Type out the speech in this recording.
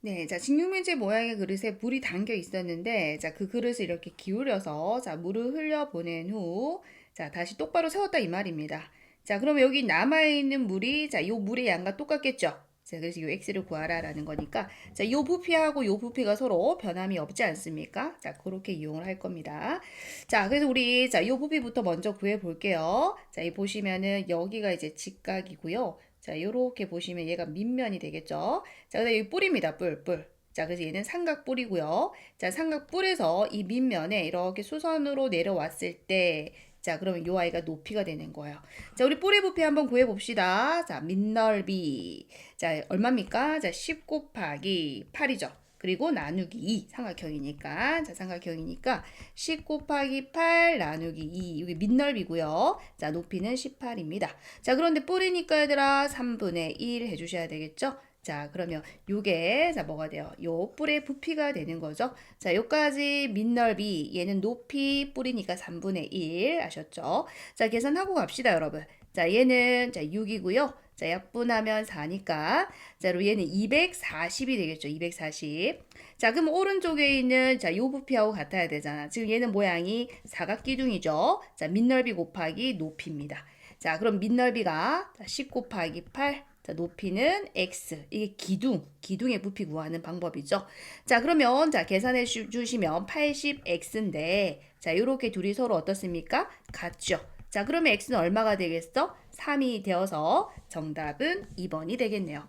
네, 자, 직육면체 모양의 그릇에 물이 담겨 있었는데, 자, 그 그릇을 이렇게 기울여서, 자, 물을 흘려 보낸 후, 자, 다시 똑바로 세웠다 이 말입니다. 자, 그러면 여기 남아있는 물이, 자, 요 물의 양과 똑같겠죠? 자, 그래서 요 x를 구하라라는 거니까, 자, 요 부피하고 요 부피가 서로 변함이 없지 않습니까? 자, 그렇게 이용을 할 겁니다. 자, 그래서 우리, 자, 요 부피부터 먼저 구해 볼게요. 자, 이 보시면은 여기가 이제 직각이고요. 자, 요렇게 보시면 얘가 밑면이 되겠죠? 자, 그다음에 여기 뿔입니다. 뿔, 뿔. 자, 그래서 얘는 삼각 뿔이고요. 자, 삼각 뿔에서 이 밑면에 이렇게 수선으로 내려왔을 때, 자, 그러면 요 아이가 높이가 되는 거예요. 자, 우리 뿔의 부피 한번 구해 봅시다. 자, 밑 넓이. 자, 얼마입니까? 자, 10 곱하기 8이죠. 그리고 나누기 2 삼각형이니까. 자 삼각형이니까 10 곱하기 8 나누기 2 이게 밑넓이고요. 자 높이는 18입니다. 자 그런데 뿔이니까 얘들아 3분의 1 해주셔야 되겠죠 자 그러면 요게 자 뭐가 돼요 요 뿔의 부피가 되는 거죠 자 요까지 밑넓이 얘는 높이 뿔이니까 3분의 1 아셨죠 자 계산하고 갑시다 여러분 자 얘는 자 6이고요 자, 약분하면 4니까. 자, 그리고 얘는 240이 되겠죠. 240. 자, 그럼 오른쪽에 있는, 자, 요 부피하고 같아야 되잖아. 지금 얘는 모양이 사각기둥이죠. 자, 밑넓이 곱하기 높이입니다. 자, 그럼 밑넓이가 10 곱하기 8. 자, 높이는 x. 이게 기둥, 기둥의 부피 구하는 방법이죠. 자, 그러면, 자, 계산해 주- 주시면 80x인데, 자, 요렇게 둘이 서로 어떻습니까? 같죠. 자, 그러면 x는 얼마가 되겠어? 3이 되어서 정답은 2번이 되겠네요.